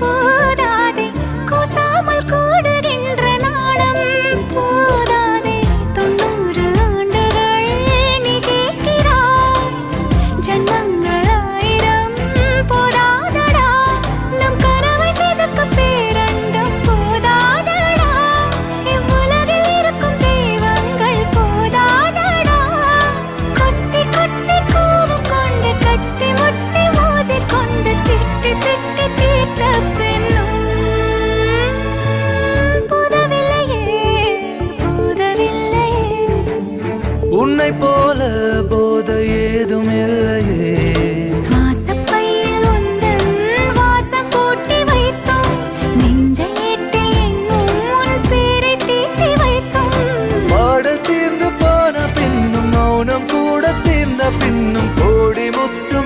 போ உன்னை போல போ